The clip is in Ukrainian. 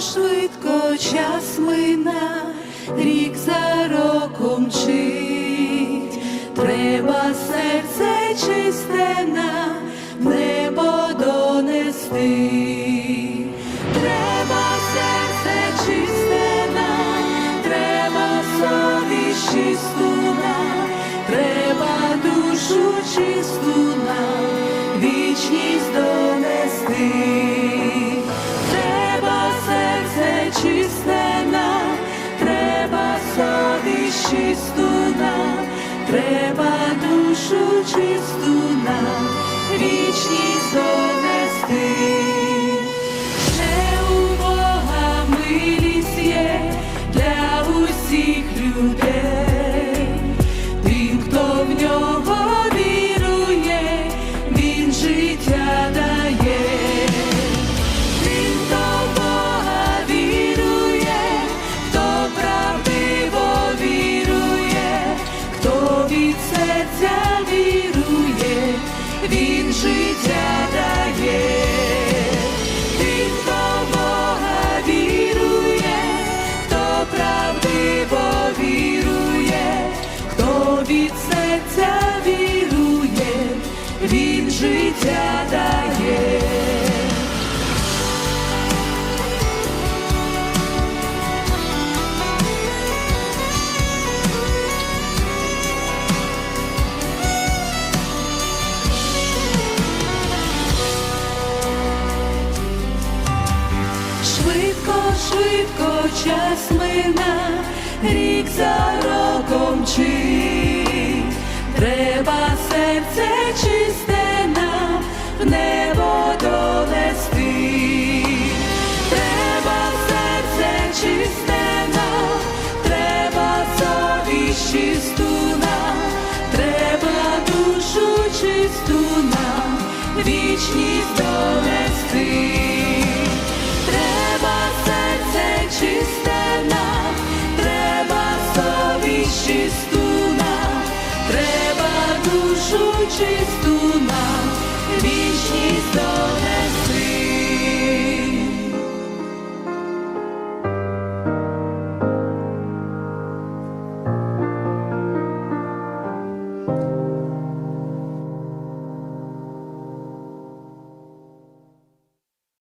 швидко час мина, рік за роком мчить, треба серце чисте на небо донести, треба серце чисте треба совість чисту треба душу чисту нам, вічність донести. Чисту нам, треба душу чисту нам, вічність він життя дає. Тим, хто Бога вірує, хто правдиво вірує, хто від серця вірує, він життя дає. Швидко, швидко час мина, рік за роком мчить. Треба серце чисте нам в небо донести. Треба серце чисте нам, треба совість чисту нам, треба душу чисту нам, вічність треба